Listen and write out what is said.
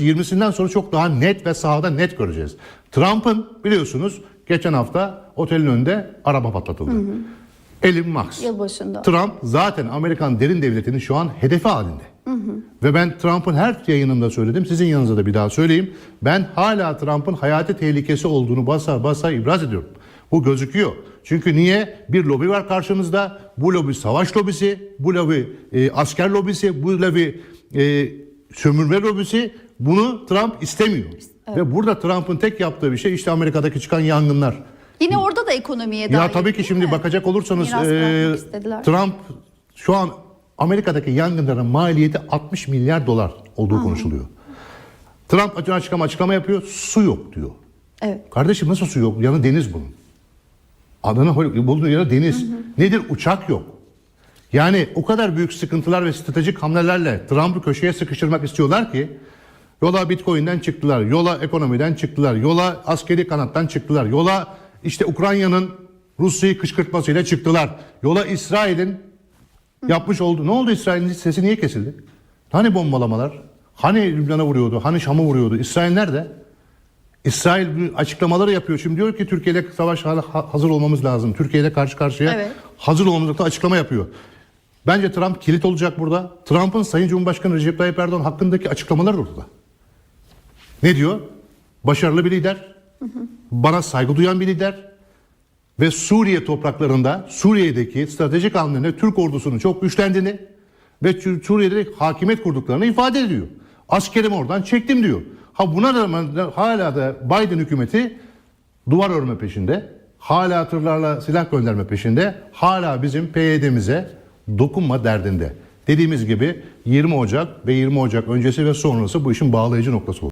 20'sinden sonra çok daha net ve sahada net göreceğiz. Trump'ın biliyorsunuz geçen hafta otelin önünde araba patlatıldı. Elon Musk. Yılbaşında. Trump zaten Amerikan derin devletinin şu an hedefi halinde. Ve ben Trump'ın her yayınımda söyledim. Sizin yanınıza da bir daha söyleyeyim. Ben hala Trump'ın hayati tehlikesi olduğunu basa basa ibraz ediyorum. Bu gözüküyor. Çünkü niye? Bir lobi var karşımızda. Bu lobi savaş lobisi, bu lobi e, asker lobisi, bu lobi e, sömürme lobisi. Bunu Trump istemiyor. Ve burada Trump'ın tek yaptığı bir şey işte Amerika'daki çıkan yangınlar. Yine orada da ekonomiye Ya dair, tabii ki şimdi mi? bakacak olursanız e. Trump şu an Amerika'daki yangınların maliyeti 60 milyar dolar olduğu konuşuluyor. Trump açık açıklama açıklama yapıyor. Su yok diyor. Evet. Kardeşim nasıl su yok? Yanı deniz bunun. Adana bulduğu yanı deniz. Nedir? Uçak yok. Yani o kadar büyük sıkıntılar ve stratejik hamlelerle Trump'ı köşeye sıkıştırmak istiyorlar ki yola Bitcoin'den çıktılar, yola ekonomiden çıktılar, yola askeri kanattan çıktılar, yola işte Ukrayna'nın Rusya'yı kışkırtmasıyla çıktılar. Yola İsrail'in yapmış olduğu. Ne oldu İsrail'in sesi niye kesildi? Hani bombalamalar? Hani Lübnan'a vuruyordu? Hani Şam'a vuruyordu? İsrail nerede? İsrail açıklamaları yapıyor. Şimdi diyor ki Türkiye ile savaş hazır olmamız lazım. Türkiye ile karşı karşıya Evet. hazır olmamız lazım açıklama yapıyor. Bence Trump kilit olacak burada. Trump'ın Sayın Cumhurbaşkanı Recep Tayyip Erdoğan hakkındaki açıklamaları da orada. Ne diyor? Başarılı bir lider. Bana saygı duyan bir lider. Ve Suriye topraklarında Suriye'deki stratejik hamlelerinde Türk ordusunun çok güçlendiğini ve Suriye'de hakimiyet kurduklarını ifade ediyor. Askerimi oradan çektim diyor. Ha buna rağmen hala da Biden hükümeti duvar örme peşinde. Hala tırlarla silah gönderme peşinde. Hala bizim PYD'mize dokunma derdinde. Dediğimiz gibi 20 Ocak ve 20 Ocak öncesi ve sonrası bu işin bağlayıcı noktası oldu.